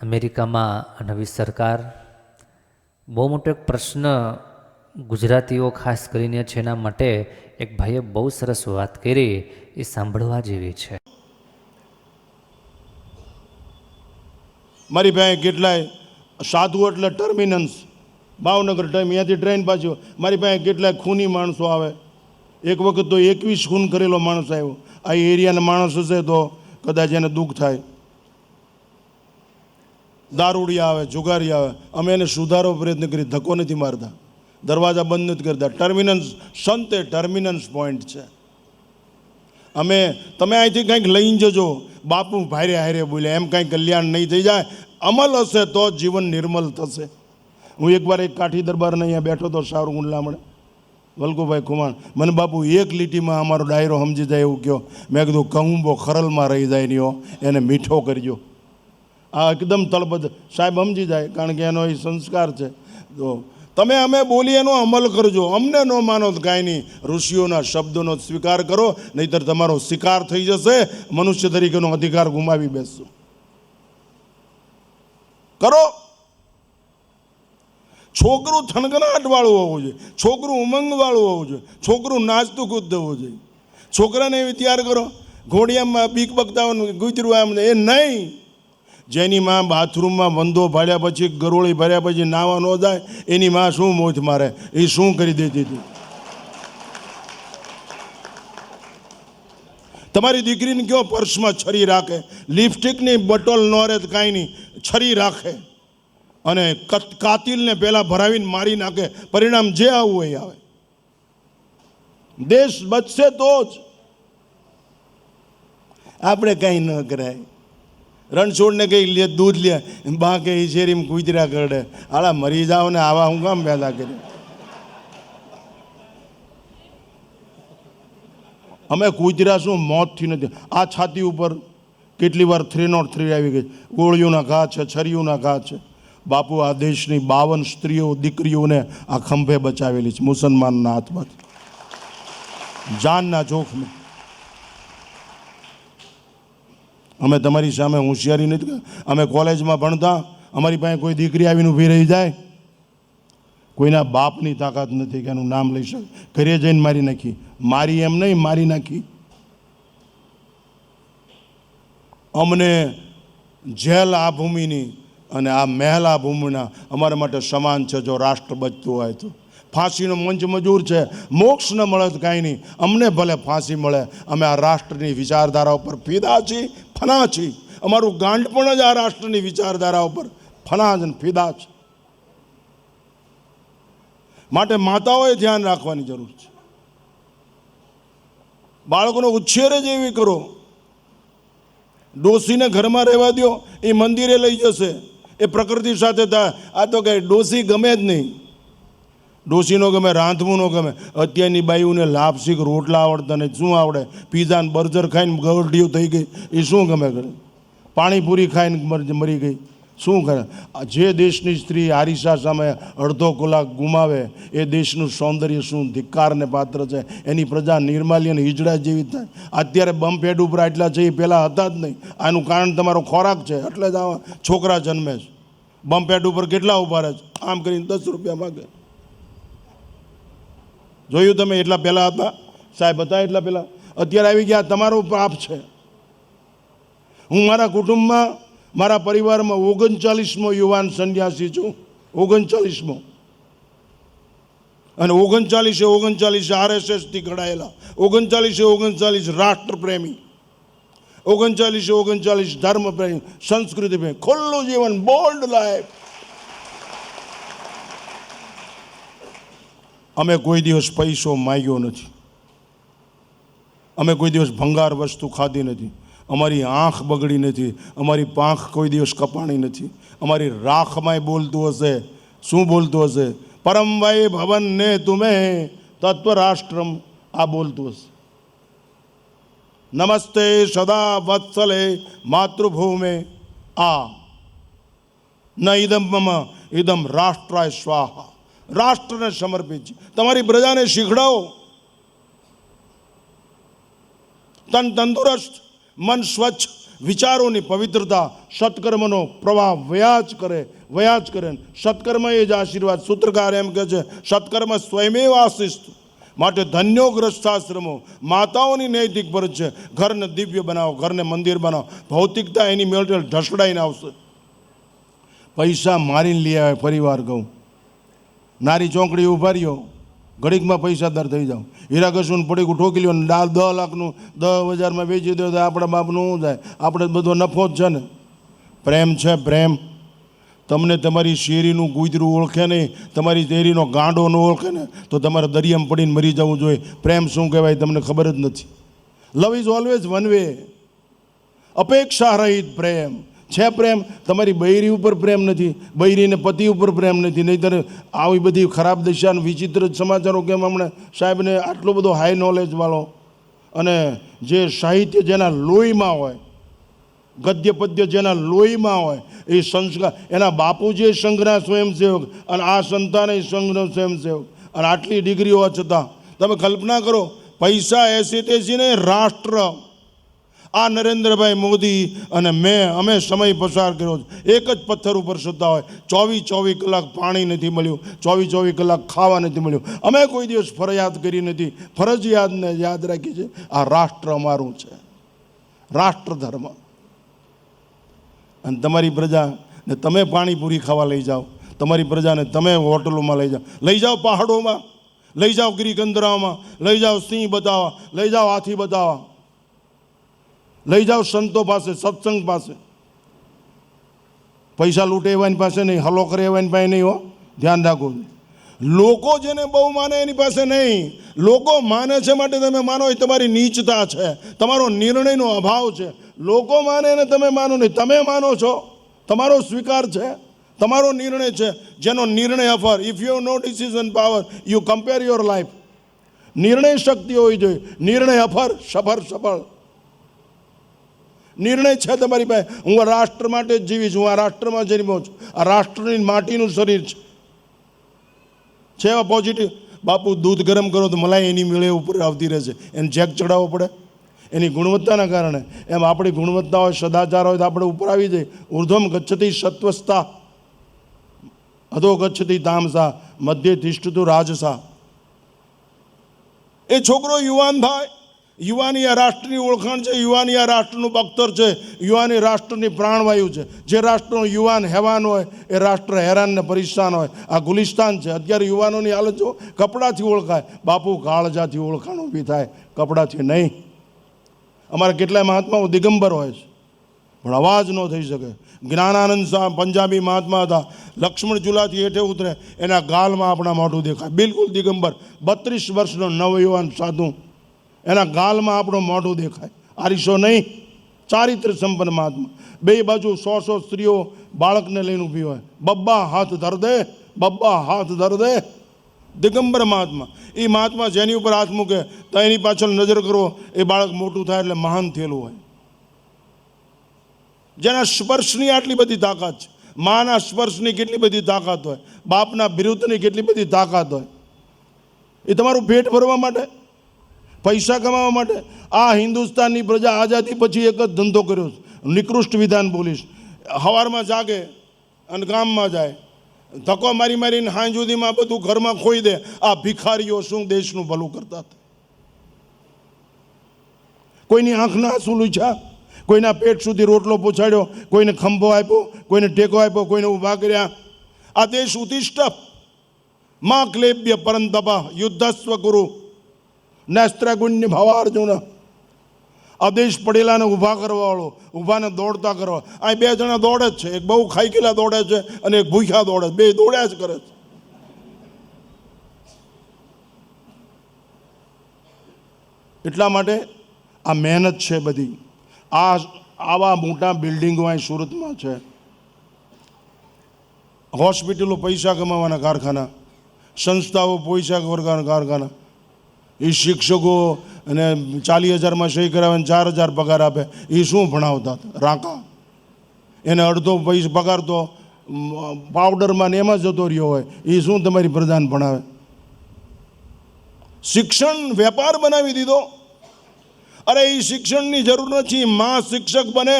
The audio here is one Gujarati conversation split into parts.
અમેરિકામાં નવી સરકાર. બહુ મોટો એક પ્રશ્ન ગુજરાતીઓ ખાસ કરીને છે એના માટે એક ભાઈએ બહુ સરસ વાત કરી, એ સાંભળવા જેવી છે. મારી પાસે કેટલાય સાધુ એટલે ટર્મિનન્સ ભાવનગર ટાઈમ અહીંયાથી ટ્રેન પાછી. મારી પાસે કેટલાય ખૂની માણસો આવે. એક વખત તો એકવીસ ખૂન કરેલો માણસ આવ્યો. આ એરિયાના માણસ હશે તો કદાચ એને દુઃખ થાય. દારૂડિયા આવે, જુગારી આવે. અમે એને સુધારો પ્રયત્ન કરી ધક્કો નથી મારતા. દરવાજા બંધ નથી કરતા. ટર્મિનન્સ, સંતે ટર્મિનન્સ પોઈન્ટ છે. અમે, તમે અહીંથી કંઈક લઈને જજો. બાપુ ભારે હારે બોલ્યા, એમ કાંઈ કલ્યાણ નહીં થઈ જાય. અમલ હશે તો જીવન નિર્મલ થશે. હું એકવાર એક કાઠી દરબારને અહીંયા બેઠો તો સારું ગુંડલામણે વલ્કુભાઈ કુમાર મને બાપુ, એક લીટીમાં અમારો ડાયરો સમજી જાય એવું કહો મેં કીધું, કહુંબો ખરલમાં રહી જાય નહીં એને મીઠો કરજો. આ એકદમ તળપદ. સાહેબ, સમજી જાય, કારણ કે એનો એ સંસ્કાર છે. તો તમે અમે બોલીએ એનો અમલ કરજો. અમને ન માનો કાંઈ નહીં. ઋષિઓના શબ્દોનો સ્વીકાર કરો, નહીતર તમારો શિકાર થઈ જશે. મનુષ્ય તરીકેનો અધિકાર ગુમાવી બેસશો. કરો. છોકરું થનગનાટવાળું હોવું જોઈએ. છોકરું ઉમંગ વાળું હોવું જોઈએ. છોકરું નાચતું કૂદતું હોવું જોઈએ. છોકરાને એવી તૈયાર કરો. ઘોડિયામાં બીક બકતાવાનું ગુજરું આમ, એ નહીં. જેની માં બાથરૂમમાં વંદો ભાડ્યા પછી, ગરોળી ભર્યા પછી નાવા ન જાય, એની માં શું મોજ મારે? એ શું કરી દેતી હતી? તમારી દીકરીને કયો પર્સમાં છરી રાખે? લિપસ્ટિકની બોટલ ન રહે કાંઈ નહીં, છરી રાખે. અને કત- કાતિલને પહેલાં ભરાવીને મારી નાખે. પરિણામ જે આવું હોય એ આવે. દેશ બચશે તો જ. આપણે કાંઈ ન કરાય. રણછોડને કંઈ લે, દૂધ લે. બા કે શેરીમ કૂતરા કરડે. આલા મરી જાઓ ને, આવા હું કામ પેદા કરે અમે કૂતરા શું, મોતથી નથી. આ છાતી ઉપર કેટલી વાર થ્રી નોટ થ્રી આવી ગઈ. ગોળીઓના ઘા છે, છરીઓના ઘા છે. બાપુ આ દેશની બાવન સ્ત્રીઓ, દીકરીઓને આ ખંભે બચાવેલી છે, મુસલમાનના હાથમાંથી. જાનના જોખમે. અમે તમારી સામે હોશિયારી નથી અમે કોલેજમાં ભણતા, અમારી પાસે કોઈ દીકરી આવીને ઊભી રહી જાય. કોઈના બાપની તાકાત નથી કે એનું નામ લઈ શકે. ઘરે જઈને મારી નાખી. મારી એમ નહીં, મારી નાખી. અમને જેલ આ ભૂમિની અને આ મહેલ આ ભૂમિના અમારા માટે સમાન છે જો રાષ્ટ્ર બચતું હોય તો. ફાંસીનો મંચ મજૂર છે. મોક્ષ ન મળે તો કાંઈ નહીં. અમને ભલે ફાંસી મળે, અમે આ રાષ્ટ્રની વિચારધારા ઉપર ફીદા છીએ. ફના છીએ અમારું ગાંડપણ જ આ રાષ્ટ્રની વિચારધારા ઉપર ફના જ ફિદા છે. માટે માતાઓએ ધ્યાન રાખવાની જરૂર છે. બાળકોનો ઉછેર જ એવી કરો. ડોસીને ઘરમાં રહેવા દો એ મંદિરે લઈ જશે. એ પ્રકૃતિ સાથે થાય આ તો કંઈ ડોસી ગમે જ નહીં. ડોસીનો ગમે રાંધવું ન ગમે, અત્યારની બાઈઓને લાપસીક રોટલા આવડતા નહીં, શું આવડે? પીઝા ને બર્જર ખાઈને ગરડીયું થઈ ગઈ, એ શું ગમે કરે? પાણીપુરી ખાઈને મરી ગઈ, શું કરે? જે દેશની સ્ત્રી આરિસા સામે અડધો કલાક ગુમાવે, એ દેશનું સૌંદર્ય શું ધિક્કારને પાત્ર છે? એની પ્રજા નિર્માલ્ય અને હિજડા જેવી થાય. અત્યારે બમ્પ હેડ ઉપર આટલા છે, એ પહેલાં હતા જ નહીં. આનું કારણ તમારો ખોરાક છે, એટલે જ આવા છોકરા જન્મે છે. બમ્પ હેડ ઉપર કેટલા ઊભા રહે છે? આમ કરીને દસ રૂપિયા માગે. જોયું તમે એટલા પહેલાં હતા? સાહેબ, હતા એટલા પહેલાં? અત્યારે આવી ગયા, તમારો પાપ છે. હું મારા કુટુંબમાં, મારા પરિવારમાં ઓગણચાલીસમો યુવાન સંન્યાસી છું. ઓગણચાલીસમો. અને ઓગણચાલીસે ઓગણચાલીસ આરએસએસથી ઘડાયેલા. ઓગણચાલીસે ઓગણચાલીસ રાષ્ટ્રપ્રેમી. ઓગણચાલીસે ઓગણચાલીસ ધર્મપ્રેમી. સંસ્કૃતિ પ્રેમી ખુલ્લું જીવન બોલ્ડ લાઈફ અમે કોઈ દિવસ પૈસો માગ્યો નથી. અમે કોઈ દિવસ ભંગાર વસ્તુ ખાધી નથી. અમારી આંખ બગડી નથી. અમારી પાંખ કોઈ દિવસ કપાણી નથી. અમારી રાખમાંય બોલતું હશે. શું બોલતું હશે? પરમભાઈ ભવન ને તુમે તત્વરાષ્ટ્રમ. આ બોલતું હશે. નમસ્તે સદા વત્સલે માતૃભૂમે. આ. ન ઇદમ મમ ઇદમ રાષ્ટ્રાય સ્વાહા. રાષ્ટ્રને સમર્પિત છે. તમારી પ્રજાને શીખડાવો. તન તંદુરસ્ત, મન સ્વચ્છ, વિચારોની પવિત્રતા સત્કર્મનો પ્રવાહ વયા જ કરે વયા જ કરે. સત્કર્મ એ જ આશીર્વાદ. સૂત્રકાર એમ કહે છે, સત્કર્મ સ્વયમેવ આશિસ્ત માટે ધન્યો ગ્રસ્થાશ્રમો માતાઓની નૈતિક ફરજ છે. ઘરને દિવ્ય બનાવો, ઘરને મંદિર બનાવો. ભૌતિકતા એની મેળટેલ ઢસડાઈને આવશે. પૈસા મારીને લઈ આવે પરિવાર કહું. નારી ચોકડી ઊભા રહ્યો, ઘડીકમાં પૈસાદાર થઈ જાઓ હીરા કશું પડીકું ઠોકી લ્યો ને દસ લાખનું દસ હજારમાં વેચી દો તો આપણા બાપનું શું થાય? આપણે બધો નફો જ છે ને. પ્રેમ છે પ્રેમ. તમને તમારી શેરીનું ગુજરું ઓળખે નહીં, તમારી શેરીનો ગાંડો ન ઓળખે ને, તો તમારે દરિયામાં પડીને મરી જવું જોઈએ. પ્રેમ શું કહેવાય તમને ખબર જ નથી. Love is always one way અપેક્ષા રહિત પ્રેમ. છે પ્રેમ? તમારી બૈરી ઉપર પ્રેમ નથી. બૈરીને પતિ ઉપર પ્રેમ નથી. નહીંતર આવી બધી ખરાબ દિશા વિચિત્ર સમાચારો કેમ હમણાં? સાહેબને આટલો બધો હાઈ નોલેજ વાળો. અને જે સાહિત્ય જેના લોહીમાં હોય, ગદ્ય પદ્ય જેના લોહીમાં હોય, એ સંસ્કાર, એના બાપુજી સંઘના સ્વયંસેવક અને આ સંતાને સંઘનો સ્વયંસેવક. અને આટલી ડિગ્રી હોવા છતાં. તમે કલ્પના કરો, પૈસા એસી તેસી નહીં રાષ્ટ્ર આ નરેન્દ્રભાઈ મોદી અને મેં, અમે સમય પસાર કર્યો એક જ પથ્થર ઉપર સત્તા હોય. ચોવીસ ચોવીસ કલાક પાણી નથી મળ્યું. ચોવીસ ચોવીસ કલાક ખાવા નથી મળ્યું. અમે કોઈ દિવસ ફરજિયાત કરી નથી. ફરજિયાતને યાદ રાખી છે આ રાષ્ટ્ર અમારું છે. રાષ્ટ્ર ધર્મ. અને તમારી પ્રજાને તમે પાણીપુરી ખાવા લઈ જાઓ. તમારી પ્રજાને તમે હોટલોમાં લઈ જાઓ. લઈ જાઓ પહાડોમાં. લઈ જાઓ ગિરિકંદરામાં લઈ જાઓ સિંહ બતાવવા. લઈ જાઓ હાથી બતાવવા. લઈ જાઓ સંતો પાસે, સત્સંગ પાસે. પૈસા લૂંટે એવાની પાસે નહીં, હલો કરે એવાની પાસે નહીં હો. ધ્યાન રાખો. લોકો જેને બહુ માને એની પાસે નહીં. લોકો માને છે માટે તમે માનો એ તમારી નીચતા છે. તમારો નિર્ણયનો અભાવ છે. લોકો માને ને તમે માનો નહીં. તમે માનો છો. તમારો સ્વીકાર છે. તમારો નિર્ણય છે. જેનો નિર્ણય અફર. If you know decision power you compare your life નિર્ણય શક્તિ હોવી જોઈએ. નિર્ણય અફર, સફર, સફળ. નિર્ણય છે તમારી પાસે. હું આ રાષ્ટ્ર માટે જ જીવીશ હું આ રાષ્ટ્રમાં જન્મ્યો છું. આ રાષ્ટ્રની માટીનું શરીર છે. છે પોઝિટિવ બાપુ, દૂધ ગરમ કરો તો મલાઈ એની મેળે ઉપર આવતી રહેશે. એને જેક ચડાવવો પડે. એની ગુણવત્તાના કારણે. એમ આપણી ગુણવત્તા હોય, સદાચાર હોય તો આપણે ઉપર આવી જાય ઉર્ધ્વમ ગચ્છતી સત્વસ્તા. અધો ગચ્છતી તામસા મધ્ય તિષ્ઠતું રાજસા. એ છોકરો યુવાન થાય. યુવાની આ રાષ્ટ્રની ઓળખાણ છે, યુવાની આ રાષ્ટ્રનું બખ્તર છે, યુવાની રાષ્ટ્રની પ્રાણવાયુ છે. જે રાષ્ટ્રનો યુવાન હેવાન હોય, એ રાષ્ટ્ર હેરાનને પરેશાન હોય. આ ગુલિસ્તાન છે. અત્યારે યુવાનોની હાલત જો કપડાથી ઓળખાય, બાપુ કાળજાથી ઓળખાણ ઊભી થાય, કપડાથી નહીં. અમારા કેટલાય મહાત્માઓ દિગંબર હોય છે, પણ અવાજ ન થઈ શકે. જ્ઞાનાનંદ સાહેબ પંજાબી મહાત્મા હતા. લક્ષ્મણ ચૂલાથી હેઠે ઉતરે, એના ગાલમાં આપણા મોઢું દેખાય. બિલકુલ દિગંબર, બત્રીસ વર્ષનો નવયુવાન સાધુ. એના ગાલમાં આપણો મોઢું દેખાય. આરીશો નહીં? ચારિત્ર સંપન્ન મહાત્મા. બે બાજુ સો સો સ્ત્રીઓ બાળકને લઈને ઊભી હોય. બબ્બા હાથ ધર દે, બબ્બા હાથ ધર દે. દિગંબર મહાત્મા. એ મહાત્મા જેની ઉપર હાથ મૂકે, તો એની પાછળ નજર કરો, એ બાળક મોટું થાય એટલે મહાન થયેલું હોય. જેના સ્પર્શની આટલી બધી તાકાત છે. માના સ્પર્શની કેટલી બધી તાકાત હોય. બાપના વિરુદ્ધની કેટલી બધી તાકાત હોય. એ તમારું પેટ ભરવા માટે પૈસા કમાવા માટે આ હિન્દુસ્તાનની પ્રજા આઝાદી પછી એક જ ધંધો કર્યો છે. નિકૃષ્ટ વિધાન બોલીશ હવારમાં જાગે અને ગામમાં જાય. ધક્કો મારી મારીને હાંજ સુધીમાં બધું ઘરમાં ખોઈ દે. આ ભિખારીઓ શું દેશનું ભલું કરતા કોઈની આંખના આંસુ લૂછ્યા કોઈના પેટ સુધી રોટલો પહોંચાડ્યો, કોઈને ખંભો આપ્યો, કોઈને ટેકો આપ્યો, કોઈને ઊભા કર્યા. આ દેશ ઉતિષ્ઠમાં ક્લેબ્ય પરંતપા યુદ્ધસ્વ ગુરુ. નેસ્ત્રગુણ્ય ભવાર્જુન. આ દેશ પડેલાને ઊભા કરવાવાળો, ઊભાને દોડતા કરવા. આ બે જણા દોડે જ છે. એક બહુ ખાઈકેલા દોડે છે અને એક ભૂખ્યા દોડે છે. બે દોડ્યા જ કરે છે. એટલા માટે આ મહેનત છે બધી. આ આવા મોટા બિલ્ડિંગો અહીં સુરતમાં છે. હોસ્પિટલો, પૈસા કમાવાના કારખાના, સંસ્થાઓ, પૈસા કરવાના કારખાના. એ શિક્ષકો અને ચાલીસ હજારમાં સહી કરાવે ને ચાર હજાર પગાર આપે એ શું ભણાવતા? રાંકા. એને અડધો પૈસા પગાર તો પાવડરમાં ને એમાં જતો રહ્યો હોય એ શું તમારી પ્રધાન ભણાવે? શિક્ષણ વેપાર બનાવી દીધો. અરે એ શિક્ષણની જરૂર નથી. માં શિક્ષક બને,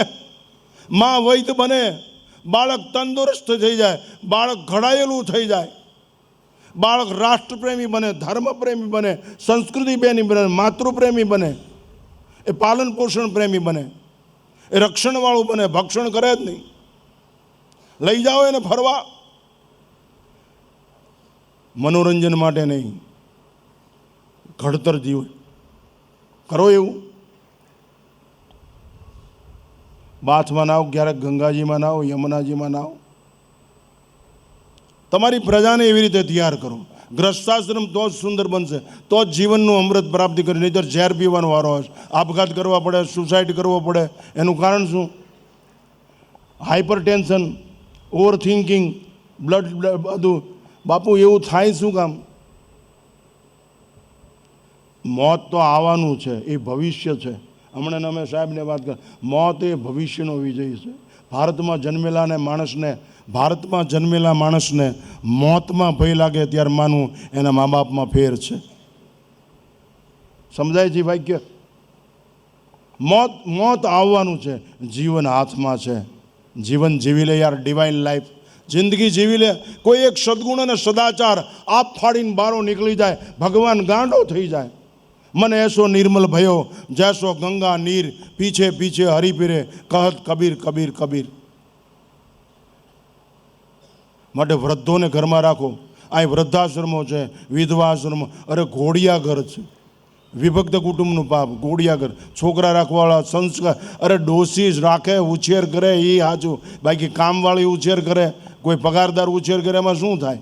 માં વૈદ બને, બાળક તંદુરસ્ત થઈ જાય, બાળક ઘડાયેલું થઈ જાય. બાળક રાષ્ટ્રપ્રેમી બને, ધર્મપ્રેમી બને, સંસ્કૃતિ પ્રેમી બને, માતૃપ્રેમી બને, એ પાલન પોષણ પ્રેમી બને, એ રક્ષણવાળું બને, ભક્ષણ કરે જ નહીં. લઈ જાઓ એને ફરવા. મનોરંજન માટે નહીં. ઘડતર જીવ કરો એવું. બાથમાં નાવ ક્યારેક ગંગાજીમાં નાવ યમુનાજીમાં નાવ તમારી પ્રજાને એવી રીતે તૈયાર કરો. ગ્રસ્તાશ્રમ તો જ સુંદર બનશે. તો જ જીવનનું અમૃત પ્રાપ્તિ કરી, નહીંતર ઝેર પીવાનો વારો હશે. આપઘાત કરવા પડે સુસાઇડ કરવો પડે. એનું કારણ શું? Hypertension overthinking blood બધું. બાપુ, એવું થાય શું કામ? મોત તો આવવાનું છે, એ ભવિષ્ય છે. હમણાં અમે સાહેબને વાત કર. મોત એ ભવિષ્યનો વિજય છે. ભારતમાં જન્મેલાને માણસને ભારતમાં જન્મેલા માણસને મોતમાં ભય લાગે ત્યારે માનવું એના મા બાપમાં ફેર છે. સમજાય છે વાક્ય? મોત મોત આવવાનું છે. જીવન હાથમાં છે. જીવન જીવી લે યાર ડિવાઇન લાઈફ જિંદગી જીવી લે. કોઈ એક સદગુણ અને સદાચાર આપ ફાડીને બારો નીકળી જાય. ભગવાન ગાંડો થઈ જાય. મને એસો નિર્મલ ભયો, જૈસો ગંગા નીર પીછે પીછે હરી પીરે, કહત કબીર કબીર કબીર. માટે વૃદ્ધોને ઘરમાં રાખો. અહીં વૃદ્ધાશ્રમો છે, વિધવાશ્રમો, અરે ઘોડિયા ઘર છે. વિભક્ત કુટુંબનું પાપ ઘોડિયા ઘર છોકરા રાખવાવાળા, સંસ્કાર. અરે ડોસી રાખે, ઉછેર કરે એ સાચું બાકી કામવાળી ઉછેર કરે, કોઈ પગારદાર ઉછેર કરે, એમાં શું થાય?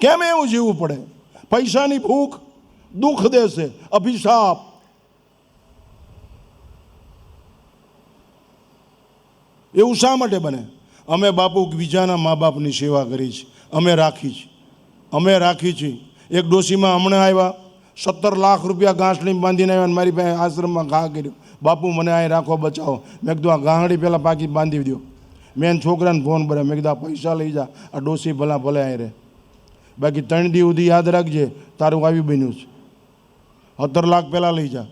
કેમ એવું જીવવું પડે? પૈસાની ભૂખ દુઃખ દેશે, અભિશાપ. એવું શા માટે બને? અમે બાપુ બીજાના મા બાપની સેવા કરી છે. અમે રાખી છે. અમે રાખી છે. એક ડોશીમાં હમણાં આવ્યા, સત્તર લાખ રૂપિયા ગાંસડી બાંધીને આવ્યા અને મારી પાસે આશ્રમમાં ઘા કર્યું. બાપુ મને અહીં રાખો બચાવો. મેં કીધું, આ ગાંહડી પહેલાં પાકી બાંધી દો મેં છોકરાને ફોન કર્યો. મેં કીધું, આ પૈસા લઈ જા. આ ડોશી ભલા ભલે અહીં રહે. બાકી ત્રણ દી સુધી યાદ રાખજે, તારું આવી બન્યું છે. સત્તર લાખ પહેલાં લઈ જા.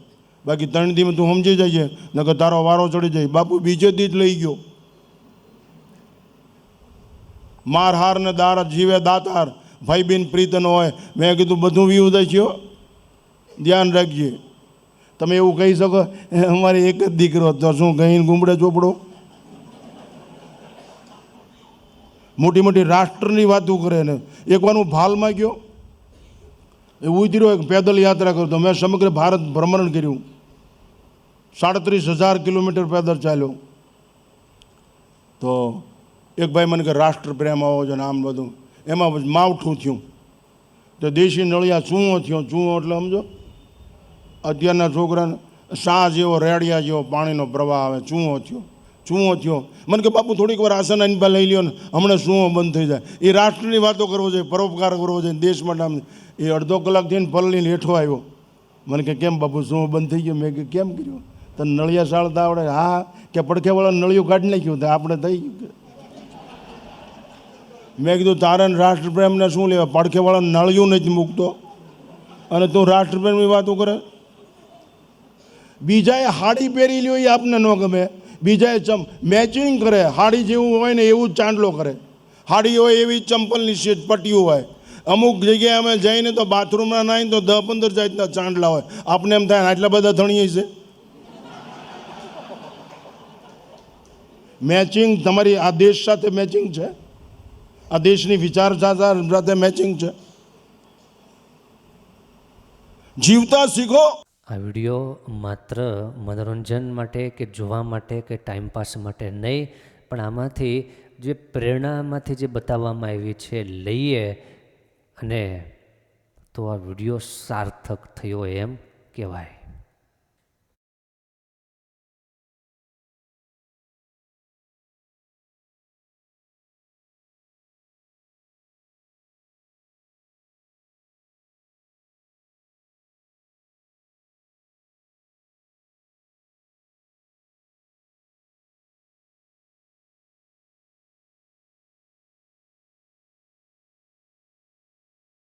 બાકી ત્રણ દીમાં તું સમજી જઈએ નકર તારો વારો ચડી જાય. બાપુ બીજે દી જ લઈ ગયો. માર હાર ને દાર જીવે દાતાર ભાઈ બિન પ્રીતન હોય. મેં કીધું, બધું વ્યૂ થયો. ધ્યાન રાખજે. તમે એવું કહી શકો "એ અમારે એક જ દીકરો તો શું કહીને ગુમડે ચોપડો? મોટી મોટી રાષ્ટ્રની વાતો કરે ને. એકવાર હું ભાલમાં ગયો. એ ઉતર્યો એક પેદલ યાત્રા કરતો. મેં સમગ્ર ભારત ભ્રમણ કર્યું. સાડત્રીસ હજાર કિલોમીટર પેદલ ચાલ્યો. તો એક ભાઈ મને કે રાષ્ટ્ર પ્રેમ આવો છે ને આમ બધું. એમાં માવઠું થયું. તો દેશી નળિયા ચૂંઓ થયો. ચૂંઓ એટલે સમજો? અત્યારના છોકરાને શા જેવો, રેડિયા જેવો પાણીનો પ્રવાહ આવે ચૂંઓ થયો. ચૂંઓ થયો. મને કે બાપુ થોડીક વાર આસન આની પાસે લઈ લ્યો ને, હમણાં ચૂંઓ બંધ થઈ જાય. એ રાષ્ટ્રની વાતો કરવો જોઈએ, પરોપકાર કરવો જોઈએ દેશ માટે આમ એ અડધો કલાક થઈને પલળીને હેઠો આવ્યો. મને કે કેમ બાપુ શું બંધ થઈ ગયો? મેં કે કેમ કર્યું? તને નળિયા સાળતા આવડે? હા, કે પડખેવાળા નળિયું કાઢી નાખ્યું? તો આપણે થઈ ગયું. મેં કીધું, તારે રાષ્ટ્રપ્રેમને શું લેવા? પડખેવાળા નળિયું નથી મૂકતો. અને તું રાષ્ટ્રપ્રેમની વાતો કરે? બીજાએ હાડી પહેરી લ્યો એ આપને ન ગમે. બીજાએ ચમ મેચિંગ કરે. હાડી જેવું હોય ને એવું જ ચાંદલો કરે. હાડી હોય એવી ચંપલની શેટ પટ્ટીઓ હોય. અમુક જગ્યાએ અમે જઈને તો બાથરૂમમાં નાહીને તો દસ પંદર જાતના ચાંદલા હોય. આપણે એમ થાય આટલા બધા ધણીએ છે? મેચિંગ તમારી આ દેશ સાથે મેચિંગ છે? આ દેશની વિચારધારા સાથે મેચિંગ છે. જીવતા શીખો. આ વીડિયો માત્ર મનોરંજન માટે કે જોવા માટે કે ટાઈમપાસ માટે નહીં, પણ આમાંથી જે પ્રેરણામાંથી જે બતાવવામાં આવી છે લઈએ અને તો આ વીડિયો સાર્થક થયો એમ કહેવાય.